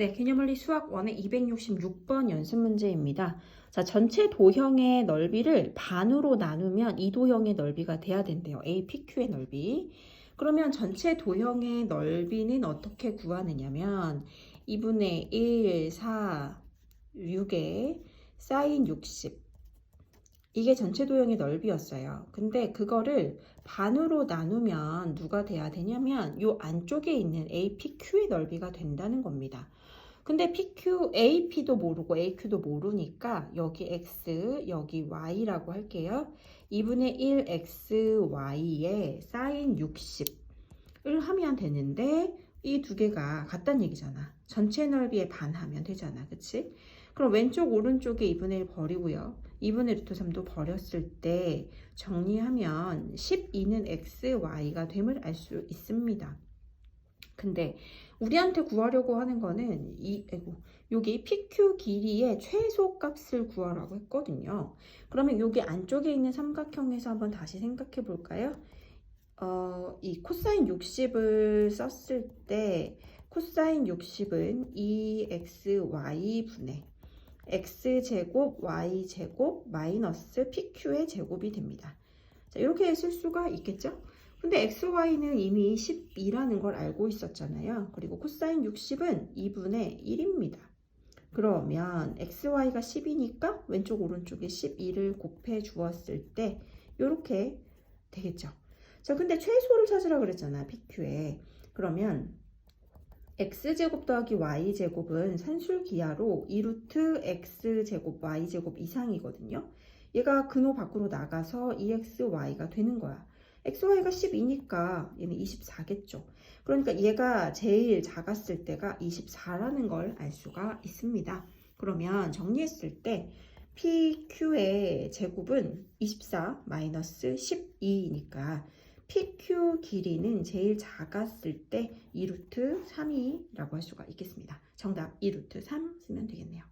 네, 개념원리 수학 1의 266번 연습 문제입니다. 자, 전체 도형의 넓이를 반으로 나누면 이 도형의 넓이가 돼야 된대요. A, PQ의 넓이. 그러면 전체 도형의 넓이는 어떻게 구하느냐면 2분의 1, 4, 6에 사인 60. 이게 전체 도형의 넓이였어요. 근데 그거를 반으로 나누면 누가 돼야 되냐면 요 안쪽에 있는 APQ의 넓이가 된다는 겁니다. 근데 PQ, AP도 모르고 AQ도 모르니까 여기 X, 여기 Y라고 할게요. 2분의 1 XY에 사인 60을 하면 되는데 이 두 개가 같다는 얘기잖아. 전체 넓이의 반 하면 되잖아. 그치? 그럼 왼쪽 오른쪽에 2분의 1 버리고요. 2분의 루트 3도 버렸을 때 정리하면 12는 XY가 됨을 알 수 있습니다. 근데 우리한테 구하려고 하는 거는 이 아이고 여기 PQ 길이의 최소 값을 구하라고 했거든요. 그러면 여기 안쪽에 있는 삼각형에서 한번 다시 생각해 볼까요? 어, 이 코사인 60을 썼을 때 코사인 60은 2xy 분의 x제곱 y제곱 마이너스 pq의 제곱이 됩니다. 자, 이렇게 쓸 수가 있겠죠? 근데 xy는 이미 12라는 걸 알고 있었잖아요. 그리고 코사인 60은 2분의 1입니다. 그러면 xy가 10이니까 왼쪽 오른쪽에 12를 곱해 주었을 때 이렇게 되겠죠. 자, 근데 최소를 찾으라 그랬잖아, PQ에. 그러면 x제곱 더하기 y제곱은 산술기하로 2루트 x제곱 y제곱 이상이거든요. 얘가 근호 밖으로 나가서 2xy가 되는 거야. xy가 12니까 얘는 24겠죠. 그러니까 얘가 제일 작았을 때가 24라는 걸 알 수가 있습니다. 그러면 정리했을 때 PQ의 제곱은 24 마이너스 12니까 PQ 길이는 제일 작았을 때 2루트 3이라고 할 수가 있겠습니다. 정답 2루트 3 쓰면 되겠네요.